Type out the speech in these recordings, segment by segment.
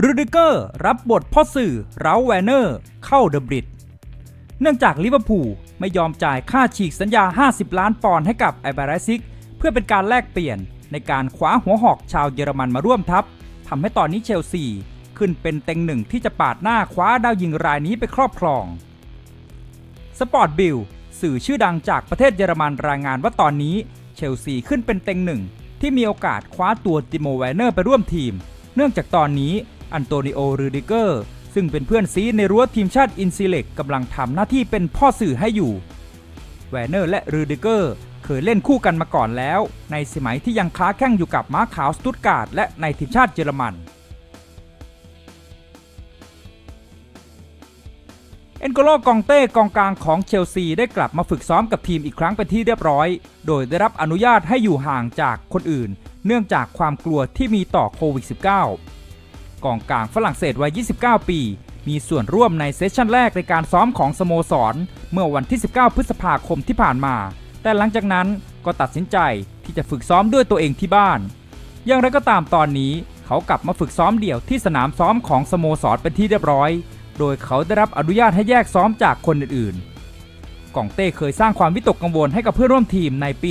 รูดิเกอร์รับบทพ่อสื่อเราแวนเนอร์ เข้าเดอะบริดเนื่องจากลิเวอร์พูลไม่ยอมจ่ายค่าฉีกสัญญา 50 ล้านปอนด์ให้กับไอบาราซิก เพื่อเป็นการแลกเปลี่ยนในการคว้าหัวหอกชาวเยอรมันมาร่วมทัพทำให้ตอนนี้เชลซีขึ้นเป็นเต็งหนึ่งที่จะปาดหน้าคว้าดาวยิงรายนี้ไปครอบครองสปอร์ตบิลสื่อชื่อดังจากประเทศเยอรมันรายงานว่าตอนนี้เชลซีขึ้นเป็นเต็งหนึ่งที่มีโอกาสคว้าตัวติโมแวนเนอร์ไปร่วมทีม เนื่องจากตอนนี้ อันโตนิโอรูดิเกอร์ซึ่งเป็นเพื่อนซีในรั้วทีมชาติอินซิเล็กกำลังทำหน้าที่เป็นพ่อสื่อให้อยู่แวนเนอร์และรูดิเกอร์เคยเล่นคู่กันมาก่อนแล้ว ในสมัยที่ยังค้าแข่งอยู่กับม้าขาวสตุตการ์ดและในทีมชาติเยอรมันเอ็นโกโลกองเต้กองกลางของเชลซีได้กลับมาฝึกซ้อมกับทีมอีกครั้งเป็นที่เรียบร้อย โดยได้รับอนุญาตให้อยู่ห่างจากคนอื่น เนื่องจากความกลัวที่มีต่อโควิด -19 กองกลางฝรั่งเศสวัย 29 ปี มีส่วนร่วมในเซสชั่นแรกในการซ้อมของสโมสร เมื่อวันที่ 19 พฤษภาคมที่ผ่านมา แต่หลังจากนั้นก็ตัดสินใจที่จะฝึกซ้อมด้วยตัวเองที่บ้าน อย่างไรก็ตามตอนนี้เขากลับมาฝึกซ้อมเดี่ยวที่สนามซ้อมของสโมสรเป็นที่เรียบร้อย โดยเขาได้รับอนุญาตให้แยกซ้อมจากคนอื่นๆกองเต้เคยสร้างความวิตกกังวลให้กับเพื่อนร่วมทีมในปี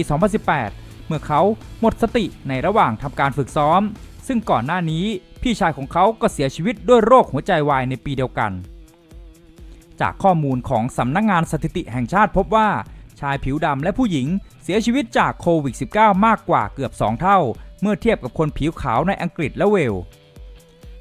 2018 เมื่อเขาหมดสติในระหว่างทำการฝึกซ้อม ซึ่งก่อนหน้านี้พี่ชายของเขาก็เสียชีวิตด้วยโรคหัวใจวายในปีเดียวกัน จากข้อมูลของสำนักงงานสถิติแห่งชาติพบว่าชายผิวดำและผู้หญิงเสียชีวิตจากโควิด -19 มากกว่าเกือบ 2 เท่า เมื่อเทียบกับคนผิวขาวในอังกฤษและเวลส์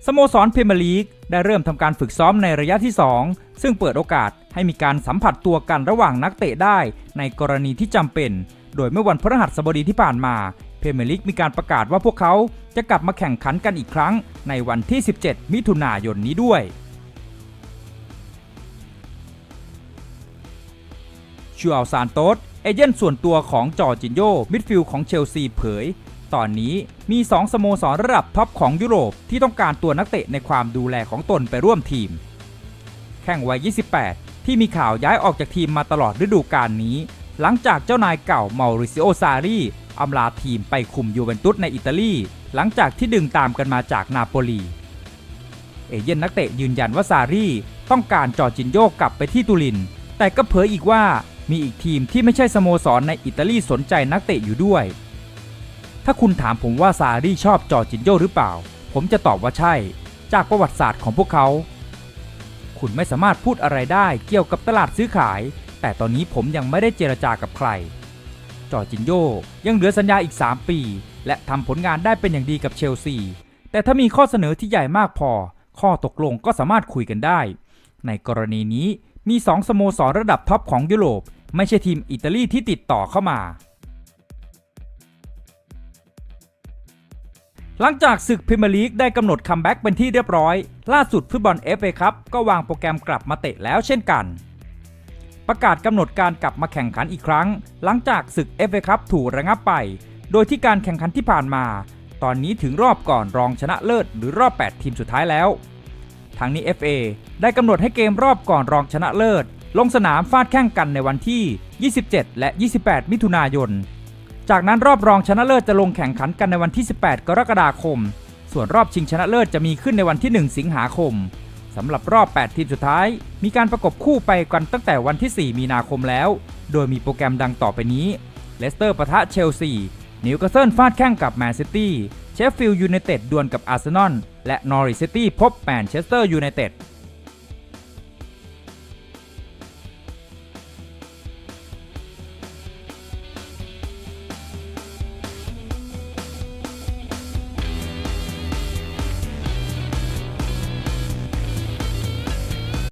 สโมสรพรีเมียร์ลีกได้เริ่มทำการฝึกซ้อมในระยะที่ 2 ซึ่งเปิดโอกาสให้มีการสัมผัสตัวกันระหว่างนักเตะได้ในกรณีที่จำเป็น โดยเมื่อวันพฤหัสบดีที่ผ่านมา เพเมลีกมีการประกาศว่าพวกเขาจะกลับมาแข่งขันกันอีกครั้งในวันที่ 17 มิถุนายนนี้ด้วย ชูอัลซานโตสเอเจนต์ส่วนตัวของจอจินโยมิดฟิลด์ของเชลซีเผย ตอนนี้มี 2 สโมสรระดับท็อปของยุโรปที่ต้องการตัวนักเตะในความดูแลของตนไปร่วมทีม แข่งวัย 28 ที่มีข่าวย้ายออกจากทีมมาตลอดฤดูกาลนี้ หลังจากเจ้านายเก่าเมาริซิโอซารี อำลาทีมไปคุมยูเวนตุสในอิตาลี หลังจากที่ดึงตามกันมาจากนาโปลี เอเย่นนักเตะยืนยันว่าซารีต้องการจอจินโยกลับไปที่ตุลิน แต่ก็เผยอีกว่ามีอีกทีมที่ไม่ใช่สโมสรในอิตาลีสนใจนักเตะอยู่ด้วย ถ้าคุณถามผมว่าซารีชอบจอจินโยหรือเปล่า ผมจะตอบว่าใช่ จากประวัติศาสตร์ของพวกเขา คุณไม่สามารถพูดอะไรได้เกี่ยวกับตลาดซื้อขาย แต่ตอนนี้ผมยังไม่ได้เจรจากับใคร จอร์จินโยยังเหลือสัญญาอีก 3 ปี และทำผลงานได้เป็นอย่างดีกับเชลซี แต่ถ้ามีข้อเสนอที่ใหญ่มากพอ ข้อตกลงก็สามารถคุยกันได้ ในกรณีนี้มี 2 สโมสรระดับท็อปของยุโรป ไม่ใช่ทีมอิตาลีที่ติดต่อเข้ามา หลังจากศึกพรีเมียร์ลีกได้กำหนดคัมแบ็กเป็นที่เรียบร้อย ล่าสุดฟุตบอลเอฟเอคัพก็วางโปรแกรมกลับมาเตะแล้วเช่นกัน ประกาศกำหนดการกลับมาแข่งขันอีกครั้ง หลังจากศึกเอฟเอคัพถูกระงับไป โดยที่การแข่งขันที่ผ่านมา ตอนนี้ถึงรอบก่อนรองชนะเลิศหรือรอบ 8 ทีมสุดท้ายแล้วทางนี้ FA ได้กำหนดให้เกมรอบก่อนรองชนะเลิศ ลงสนามฟาดแข่งกันในวันที่ 27 และ 28 มิถุนายน จากนั้นรอบรองชนะเลิศจะลงแข่งขันกันในวันที่ 18 กรกฎาคม ส่วนรอบชิงชนะเลิศจะมีขึ้นในวันที่ 1 สิงหาคม สำหรับรอบ 8 ทีมสุดท้าย มีการประกบคู่ไปกันตั้งแต่วันที่ 4 มีนาคมแล้ว โดยมีโปรแกรมดังต่อไปนี้ เลสเตอร์ปะทะเชลซี นิวคาสเซิลฟาดแข่งกับแมนซิตี้ เชฟฟิลด์ยูไนเต็ดดวลกับอาร์เซนอล และนอริสซิตี้พบแมนเชสเตอร์ยูไนเต็ด